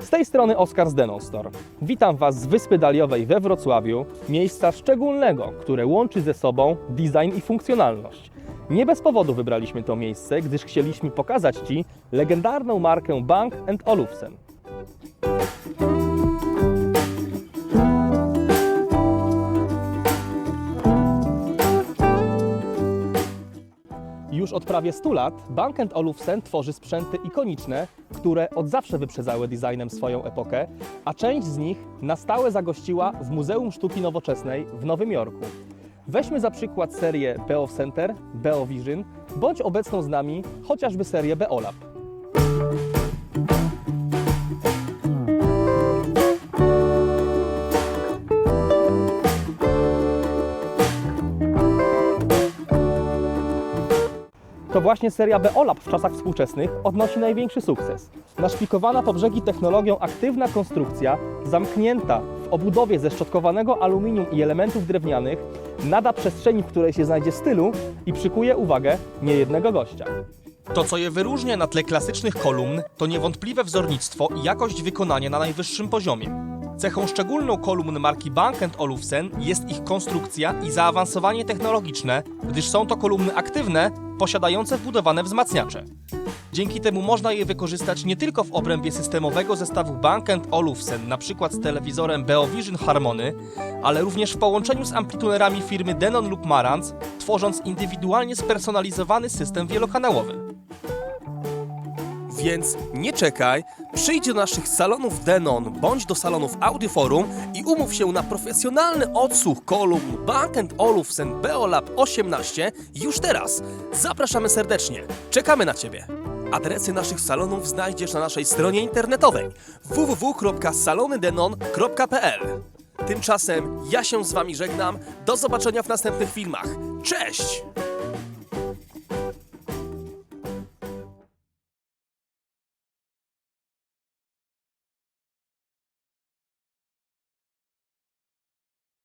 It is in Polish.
Z tej strony Oskar z Denon Store. Witam Was z Wyspy Daliowej we Wrocławiu, miejsca szczególnego, które łączy ze sobą design i funkcjonalność. Nie bez powodu wybraliśmy to miejsce, gdyż chcieliśmy pokazać Ci legendarną markę Bank Olufsen. Już od prawie 100 lat Bank Olufsen tworzy sprzęty ikoniczne, które od zawsze wyprzedzały designem swoją epokę, a część z nich na stałe zagościła w Muzeum Sztuki Nowoczesnej w Nowym Jorku. Weźmy za przykład serię BO Center, BO Vision, bądź obecną z nami chociażby serię BO To właśnie seria Beolab w czasach współczesnych odnosi największy sukces. Naszpikowana po brzegi technologią aktywna konstrukcja, zamknięta w obudowie ze szczotkowanego aluminium i elementów drewnianych, nada przestrzeni, w której się znajdzie stylu i przykuje uwagę niejednego gościa. To, co je wyróżnia na tle klasycznych kolumn, to niewątpliwe wzornictwo i jakość wykonania na najwyższym poziomie. Cechą szczególną kolumn marki Bank Olufsen jest ich konstrukcja i zaawansowanie technologiczne, gdyż są to kolumny aktywne, posiadające wbudowane wzmacniacze. Dzięki temu można je wykorzystać nie tylko w obrębie systemowego zestawu Bank Olufsen, np. z telewizorem Beovision Harmony, ale również w połączeniu z amplitunerami firmy Denon lub Marantz, tworząc indywidualnie spersonalizowany system wielokanałowy. Więc nie czekaj, przyjdź do naszych salonów Denon bądź do salonów Audioforum i umów się na profesjonalny odsłuch kolumn Bank Olufsen Beolab 18 już teraz. Zapraszamy serdecznie. Czekamy na Ciebie. Adresy naszych salonów znajdziesz na naszej stronie internetowej www.salonydenon.pl Tymczasem ja się z Wami żegnam. Do zobaczenia w następnych filmach. Cześć!